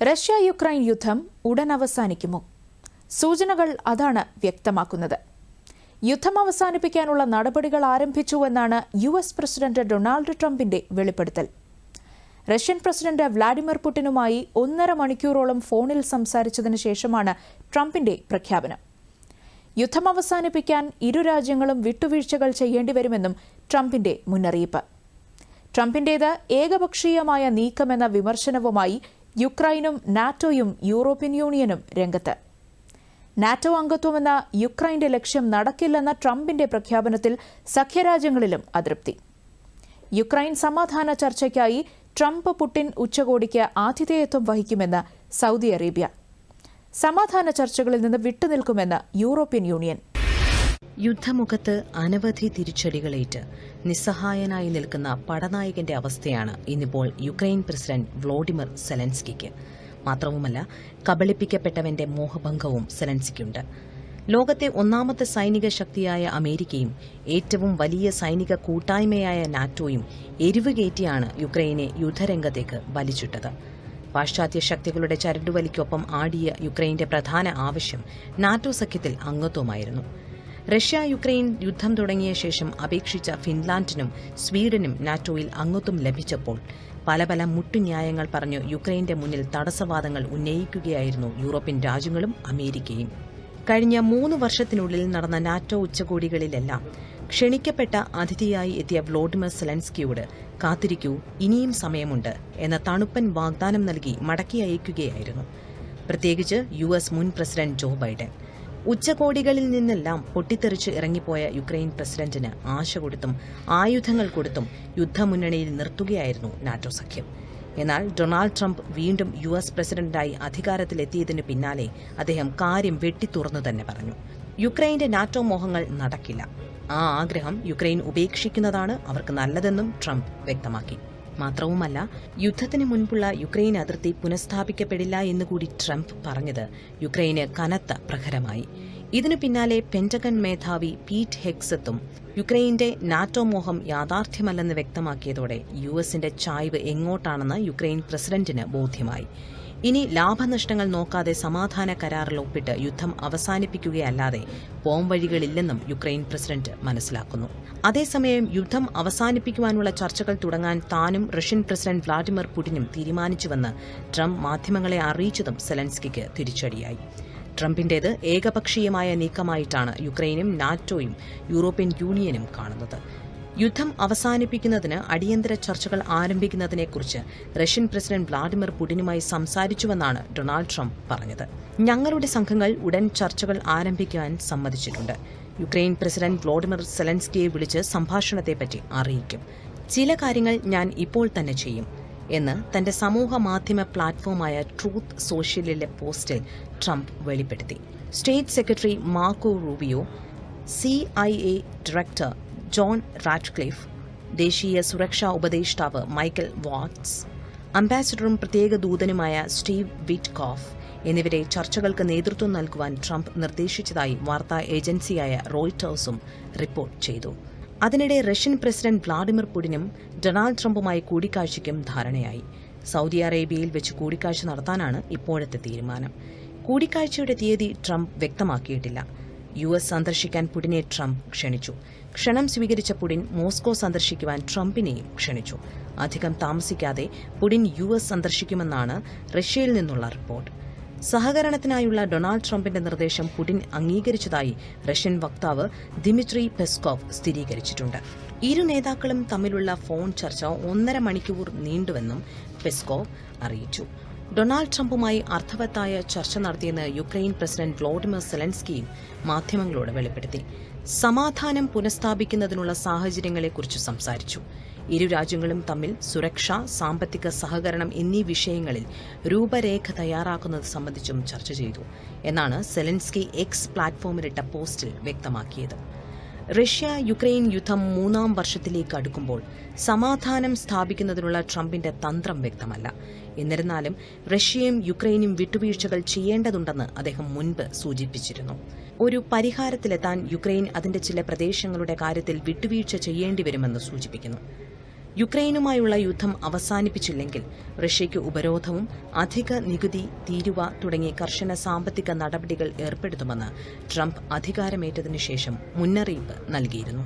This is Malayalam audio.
റഷ്യ യുക്രൈൻ യുദ്ധം ഉടൻ അവസാനിക്കുമോ? സൂചനകൾ അതാണ് വ്യക്തമാക്കുന്നത്. യുദ്ധം അവസാനിപ്പിക്കാനുള്ള നടപടികൾ ആരംഭിച്ചുവെന്നാണ് യു എസ് പ്രസിഡന്റ് ഡൊണാൾഡ് ട്രംപിന്റെ വെളിപ്പെടുത്തൽ. റഷ്യൻ പ്രസിഡന്റ് വ്ളാഡിമിർ പുടിനുമായി ഒന്നര മണിക്കൂറോളം ഫോണിൽ സംസാരിച്ചതിനു ശേഷമാണ് ട്രംപിന്റെ പ്രഖ്യാപനം. യുദ്ധം അവസാനിപ്പിക്കാൻ ഇരു രാജ്യങ്ങളും വിട്ടുവീഴ്ചകൾ ചെയ്യേണ്ടിവരുമെന്നും ട്രംപിന്റെ മുന്നറിയിപ്പ്. ട്രംപിന്റേത് ഏകപക്ഷീയമായ നീക്കമെന്ന വിമർശനവുമായി യുക്രൈനും നാറ്റോയും യൂറോപ്യൻ യൂണിയനും രംഗത്ത്. നാറ്റോ അംഗത്വമെന്ന യുക്രൈന്റെ ലക്ഷ്യം നടക്കില്ലെന്ന ട്രംപിന്റെ പ്രഖ്യാപനത്തിൽ സഖ്യരാജ്യങ്ങളിലും അതൃപ്തി. യുക്രൈൻ സമാധാന ചർച്ചയ്ക്കായി ട്രംപ് പുടിൻ ഉച്ചകോടിക്ക് ആതിഥേയത്വം വഹിക്കുമെന്ന് സൗദി അറേബ്യ. സമാധാന ചർച്ചകളിൽ നിന്ന് വിട്ടുനിൽക്കുമെന്ന് യൂറോപ്യൻ യൂണിയൻ യുദ്ധമുഖത്ത് അനവധി തിരിച്ചടികളേറ്റ് നിസ്സഹായനായി നിൽക്കുന്ന പടനായകന്റെ അവസ്ഥയാണ് ഇന്നിപ്പോൾ യുക്രൈൻ പ്രസിഡന്റ് വ്ളോഡിമിർ സെലൻസ്കിക്ക്. മാത്രവുമല്ല കബളിപ്പിക്കപ്പെട്ടവന്റെ മോഹഭംഗവും സെലൻസ്കിയുണ്ട് ലോകത്തെ ഒന്നാമത്തെ സൈനിക ശക്തിയായ അമേരിക്കയും ഏറ്റവും വലിയ സൈനിക കൂട്ടായ്മയായ നാറ്റോയും എരിവുകയറ്റിയാണ് യുക്രൈനെ യുദ്ധരംഗത്തേക്ക് വലിച്ചിട്ടത്. പാശ്ചാത്യ ശക്തികളുടെ ചരടുവലിക്കൊപ്പം ആടിയ യുക്രൈന്റെ പ്രധാന ആവശ്യം നാറ്റോ സഖ്യത്തിൽ അംഗത്വമായിരുന്നു. റഷ്യ യുക്രൈൻ യുദ്ധം തുടങ്ങിയ ശേഷം അപേക്ഷിച്ച ഫിൻലാൻഡിനും സ്വീഡനും നാറ്റോയിൽ അംഗത്വം ലഭിച്ചപ്പോൾ പല പല മുട്ടുന്യായങ്ങൾ പറഞ്ഞു യുക്രൈന്റെ മുന്നിൽ തടസ്സവാദങ്ങൾ ഉന്നയിക്കുകയായിരുന്നു യൂറോപ്യൻ രാജ്യങ്ങളും അമേരിക്കയും. കഴിഞ്ഞ മൂന്ന് വർഷത്തിനുള്ളിൽ നടന്ന നാറ്റോ ഉച്ചകോടികളിലെല്ലാം ക്ഷണിക്കപ്പെട്ട അതിഥിയായി എത്തിയ വ്ളോഡിമിർ സെലൻസ്കിയോട് കാത്തിരിക്കൂ ഇനിയും സമയമുണ്ട് എന്ന തണുപ്പൻ വാഗ്ദാനം നൽകി മടക്കി അയക്കുകയായിരുന്നു. പ്രത്യേകിച്ച് യു എസ് മുൻ പ്രസിഡന്റ് ജോ ബൈഡൻ. ഉച്ചകോടികളിൽ നിന്നെല്ലാം പൊട്ടിത്തെറിച്ച് ഇറങ്ങിപ്പോയ യുക്രൈൻ പ്രസിഡന്റിന് ആശ കൊടുത്തും ആയുധങ്ങൾ കൊടുത്തും യുദ്ധമുന്നണിയിൽ നിർത്തുകയായിരുന്നു നാറ്റോ സഖ്യം. എന്നാൽ ഡൊണാൾഡ് ട്രംപ് വീണ്ടും യു എസ് പ്രസിഡന്റായി അധികാരത്തിലെത്തിയതിനു പിന്നാലെ അദ്ദേഹം കാര്യം വെട്ടിത്തുറന്നു തന്നെ പറഞ്ഞു. യുക്രൈന്റെ നാറ്റോ മോഹങ്ങൾ നടക്കില്ല. ആ ആഗ്രഹം യുക്രൈൻ ഉപേക്ഷിക്കുന്നതാണ് അവർക്ക് നല്ലതെന്നും ട്രംപ് വ്യക്തമാക്കി. മാത്രവുമല്ല യുദ്ധത്തിന് മുൻപുള്ള യുക്രൈൻ അതിർത്തി പുനഃസ്ഥാപിക്കപ്പെടില്ല എന്നുകൂടി ട്രംപ് പറഞ്ഞത് യുക്രൈന് കനത്ത പ്രഹരമായി. ഇതിനു പിന്നാലെ പെന്റഗൺ മേധാവി പീറ്റ് ഹെക്സത്തും യുക്രൈന്റെ നാറ്റോ മോഹം യാഥാർത്ഥ്യമല്ലെന്ന് വ്യക്തമാക്കിയതോടെ യു എസിന്റെ ചായ്വ് എങ്ങോട്ടാണെന്ന് യുക്രൈൻ പ്രസിഡന്റിന് ബോധ്യമായി. ഇനി ലാഭനഷ്ടങ്ങൾ നോക്കാതെ സമാധാന കരാറിൽ ഒപ്പിട്ട് യുദ്ധം അവസാനിപ്പിക്കുകയല്ലാതെ പോംവഴികളില്ലെന്നും യുക്രൈൻ പ്രസിഡന്റ് മനസ്സിലാക്കുന്നു. അതേസമയം യുദ്ധം അവസാനിപ്പിക്കുവാനുള്ള ചർച്ചകൾ തുടങ്ങാൻ താനും റഷ്യൻ പ്രസിഡന്റ് വ്ളാഡിമിർ പുടിനും തീരുമാനിച്ചുവെന്ന് ട്രംപ് മാധ്യമങ്ങളെ അറിയിച്ചതും സെലൻസ്കിക്ക് തിരിച്ചടിയായി. ട്രംപിന്റേത് ഏകപക്ഷീയമായ നീക്കമായിട്ടാണ് യുക്രൈനും നാറ്റോയും യൂറോപ്യൻ യൂണിയനും കാണുന്നത്. യുദ്ധം അവസാനിപ്പിക്കുന്നതിന് അടിയന്തര ചർച്ചകൾ ആരംഭിക്കുന്നതിനെക്കുറിച്ച് റഷ്യൻ പ്രസിഡന്റ് വ്ളാഡിമിർ പുടിനുമായി സംസാരിച്ചുവെന്നാണ് ഡൊണാൾഡ് ട്രംപ് പറഞ്ഞത്. ഞങ്ങളുടെ സംഘങ്ങൾ ഉടൻ ചർച്ചകൾ ആരംഭിക്കാൻ സമ്മതിച്ചിട്ടുണ്ട്. യുക്രൈൻ പ്രസിഡന്റ് വ്ളോഡിമിർ സെലൻസ്കിയെ വിളിച്ച് സംഭാഷണത്തെപ്പറ്റി അറിയിക്കും. ചില കാര്യങ്ങൾ ഞാൻ ഇപ്പോൾ തന്നെ ചെയ്യും എന്ന് തന്റെ സമൂഹ മാധ്യമ പ്ലാറ്റ്ഫോമായ ട്രൂത്ത് സോഷ്യലിലെ പോസ്റ്റിൽ ട്രംപ് വെളിപ്പെടുത്തി. State secretary Marco Rubio C I A director John Ratcliffe ദേശീയ സുരക്ഷാ ഉപദേഷ്ടാവ് മൈക്കൽ വാട്സ് അംബാസിഡറും പ്രത്യേക ദൂതനുമായ സ്റ്റീവ് വിറ്റ്കോഫ് എന്നിവരെ ചർച്ചകൾക്ക് നേതൃത്വം നൽകുവാൻ ട്രംപ് നിർദ്ദേശിച്ചതായി വാർത്താ ഏജൻസിയായ റോയിറ്റേഴ്സും റിപ്പോർട്ട് ചെയ്തു. അതിനിടെ റഷ്യൻ പ്രസിഡന്റ് വ്ളാഡിമിർ പുടിനും ഡൊണാൾഡ് ട്രംപുമായി കൂടിക്കാഴ്ചയ്ക്കും ധാരണയായി. സൗദി അറേബ്യയിൽ വെച്ച് കൂടിക്കാഴ്ച നടത്താനാണ് ഇപ്പോഴത്തെ തീരുമാനം. കൂടിക്കാഴ്ചയുടെ തീയതി ട്രംപ് വ്യക്തമാക്കിയിട്ടില്ല. യു എസ് സന്ദർശിക്കാൻ പുടിനെ ട്രംപ് ക്ഷണിച്ചു. ക്ഷണം സ്വീകരിച്ച പുടിൻ മോസ്കോ സന്ദർശിക്കുവാൻ ട്രംപിനെയും ക്ഷണിച്ചു. അധികം താമസിക്കാതെ പുടിൻ യു എസ് സന്ദർശിക്കുമെന്നാണ് റഷ്യയിൽ നിന്നുള്ള റിപ്പോർട്ട്. സഹകരണത്തിനായുള്ള ഡൊണാൾഡ് ട്രംപിന്റെ നിർദ്ദേശം പുടിൻ അംഗീകരിച്ചതായി റഷ്യൻ വക്താവ് ദിമിത്രി പെസ്കോവ് സ്ഥിരീകരിച്ചിട്ടുണ്ട്. ഇരു നേതാക്കളും തമ്മിലുള്ള ഫോൺ ചർച്ച ഒന്നര മണിക്കൂർ നീണ്ടുവെന്നും പെസ്കോവ് അറിയിച്ചു. ഡൊണാൾഡ് ട്രംപുമായി അർത്ഥവത്തായ ചർച്ച നടത്തിയെന്ന് യുക്രൈൻ പ്രസിഡന്റ് വ്ളോഡിമിർ സെലൻസ്കിയും മാധ്യമങ്ങളോട് വെളിപ്പെടുത്തി. സമാധാനം പുനഃസ്ഥാപിക്കുന്നതിനുള്ള സാഹചര്യങ്ങളെക്കുറിച്ച് സംസാരിച്ചു. ഇരു രാജ്യങ്ങളും തമ്മിൽ സുരക്ഷ സാമ്പത്തിക സഹകരണം എന്നീ വിഷയങ്ങളിൽ രൂപരേഖ തയ്യാറാക്കുന്നത് സംബന്ധിച്ചും ചർച്ച ചെയ്തു. എന്നാണ് സെലൻസ്കി എക്സ് പ്ലാറ്റ്ഫോമിലിട്ട പോസ്റ്റിൽ വ്യക്തമാക്കിയത്. റഷ്യ യുക്രൈൻ യുദ്ധം മൂന്നാം വർഷത്തിലേക്ക് അടുക്കുമ്പോൾ സമാധാനം സ്ഥാപിക്കുന്നതിനുള്ള ട്രംപിന്റെ തന്ത്രം വ്യക്തമല്ല. എന്നിരുന്നാലും റഷ്യയും യുക്രൈനും വിട്ടുവീഴ്ചകൾ ചെയ്യേണ്ടതുണ്ടെന്ന് അദ്ദേഹം മുൻപ് സൂചിപ്പിച്ചിരുന്നു. ഒരു പരിഹാരത്തിലെത്താൻ യുക്രൈൻ അതിന്റെ ചില പ്രദേശങ്ങളുടെ കാര്യത്തിൽ വിട്ടുവീഴ്ച ചെയ്യേണ്ടിവരുമെന്ന് സൂചിപ്പിക്കുന്നു. യുക്രൈനുമായുള്ള യുദ്ധം അവസാനിപ്പിച്ചില്ലെങ്കിൽ റഷ്യയ്ക്ക് ഉപരോധവും അധിക നികുതി തീരുവ തുടങ്ങിയ കർശന സാമ്പത്തിക നടപടികൾ ഏർപ്പെടുത്തുമെന്ന് ട്രംപ് അധികാരമേറ്റതിനു ശേഷം മുന്നറിയിപ്പ് നൽകിയിരുന്നു.